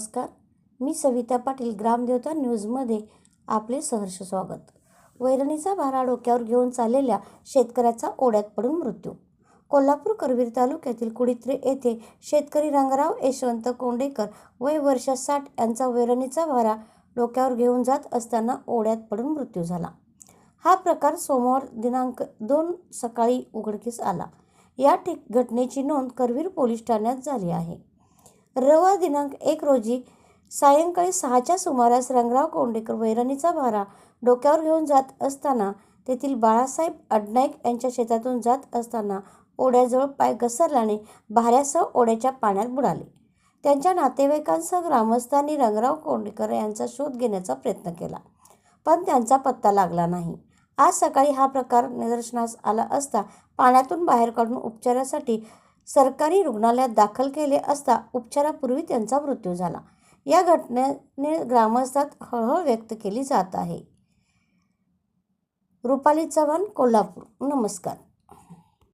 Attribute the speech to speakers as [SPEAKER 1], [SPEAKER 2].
[SPEAKER 1] नमस्कार. मी सविता पाटील ग्रामदेवता न्यूजमध्ये आपले सहर्ष स्वागत. वैरणीचा भारा डोक्यावर घेऊन चाललेल्या शेतकऱ्याचा ओढ्यात पडून मृत्यू. कोल्हापूर करवीर तालुक्यातील कुडित्रे येथे शेतकरी रंगराव यशवंत कोंडेकर वय वर्ष साठ यांचा वैरणीचा भारा डोक्यावर घेऊन जात असताना ओढ्यात पडून मृत्यू झाला. हा प्रकार सोमवार दिनांक दोन सकाळी उघडकीस आला. या ठिक घटनेची नोंद करवीर पोलीस ठाण्यात झाली आहे. रविवार दिनांक एक रोजी सायंकाळी सहाच्या सुमारास रंगराव कोंडेकर वैरणीचा भारा डोक्यावर घेऊन जात असताना तेथील बाळासाहेब अडनाईक यांच्या शेतातून जात असताना ओढ्याजवळ पाय घसरल्याने भाऱ्यासह ओढ्याच्या पाण्यात बुडाले. त्यांच्या नातेवाईकांसह ग्रामस्थांनी रंगराव कोंडेकर यांचा शोध घेण्याचा प्रयत्न केला. पण त्यांचा पत्ता लागला नाही. आज सकाळी हा प्रकार निदर्शनास आला असता पाण्यातून बाहेर काढून उपचारासाठी सरकारी रुग्णालयात दाखल केले असता उपचारापूर्वी त्यांचा मृत्यू झाला. या घटनेने ग्रामस्थात हळहळ व्यक्त केली जात आहे. रुपाली चव्हाण कोल्हापूर नमस्कार.